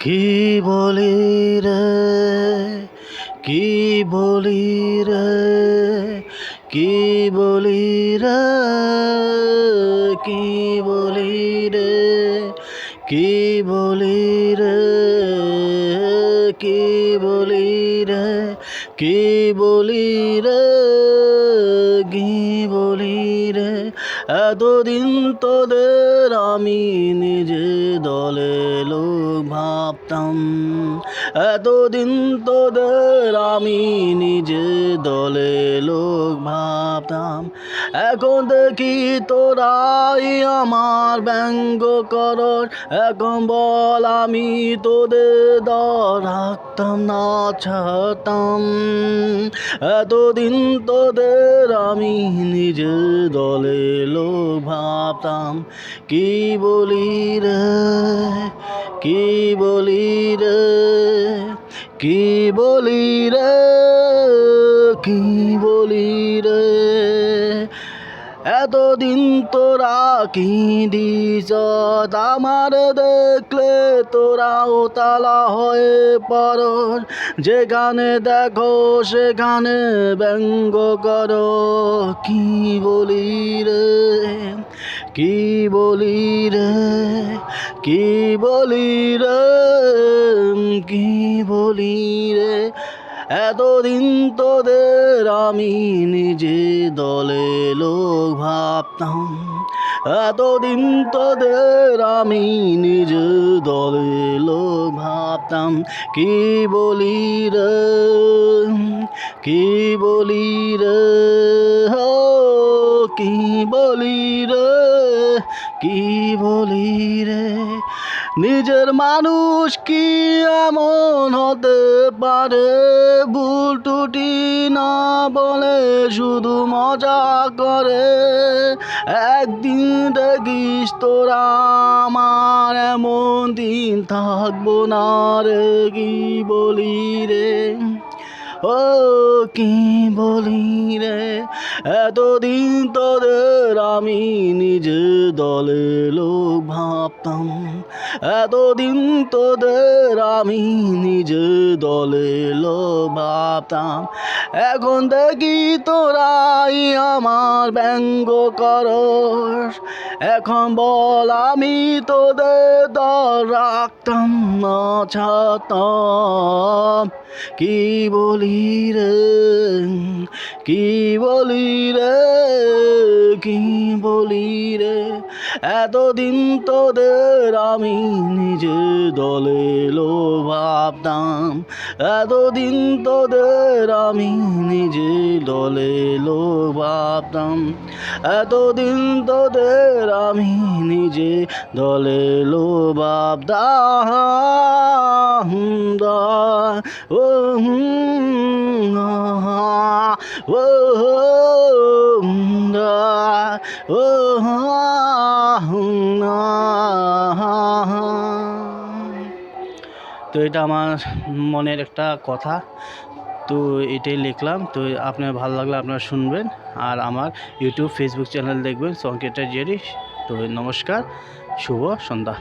কি বলি রে? কি বলি রে? কি বলি রে? কি বলি রে? কি বলি রে? কি বলি রে? কি বলি রে? কি বলি রে? এতদিন তোদের আমি নিজে দলে লোক ভাবতাম এতদিন তোদের আমি নিজে দলে লোক ভাবতাম। এখন দেখি তোরাই আমার ব্যঙ্গ করর এখন বল, আমি তোদের দর না ছাড়তাম। এতদিন তোদের আমি নিজে দলে লোক ভাবতাম। কি বলি রে, কি বলি রে, কি বলি রে, কি বলি এতদিন তোরা কি দিস? আমার দেখলে তোরাও তালা হয়ে পর যেখানে দেখো সেখানে ব্যঙ্গ করো। কি বলি রে? কি বলি রে? কি বলি রে? কি বলি রে? এতদিন তোদের আমি নিজে দলে লোক ভাবতাম। এতদিন তোদের আমি নিজে দলে লোক ভাবতাম। কি বলি রে? কি বলি রে? কি বলি রে? কি বলি রে? নিজের মানুষ কি এমন হতে পারে? ভুল টুটি না বলে শুধু মজা করে। একদিন দেখিস তোরা আমার এমন দিন থাকব না রে, কি বলি রে? ও কি বলি রে? এতদিন তোদের আমি নিজে দলে লোক ভাবতাম। এতদিন তোদের আমি নিজে দলে লোক ভাবতাম। এখন দেখি তোরাই আমার ব্যঙ্গ করস। এখন বল আমি তোদের দল রাখতাম না ছাতাম কি বলি রে কি বলি রে এতদিন তোদের আমি নিজে দলে লো ভাবতাম। এতদিন তোদের আমি নিজে দলে লো ভাবতাম। এতদিন তোদের আমি নিজে দলে লো ভাবতাম। ও হুম, ও ও। তো এটা আমার মনের একটা কথা। তো এটাই লিখলাম। তো আপনার ভালো লাগলে আপনারা শুনবেন। আর আমার ইউটিউব ফেসবুক চ্যানেল দেখবেন। সংকেতা জেরি তো নমস্কার, শুভ সন্ধ্যা।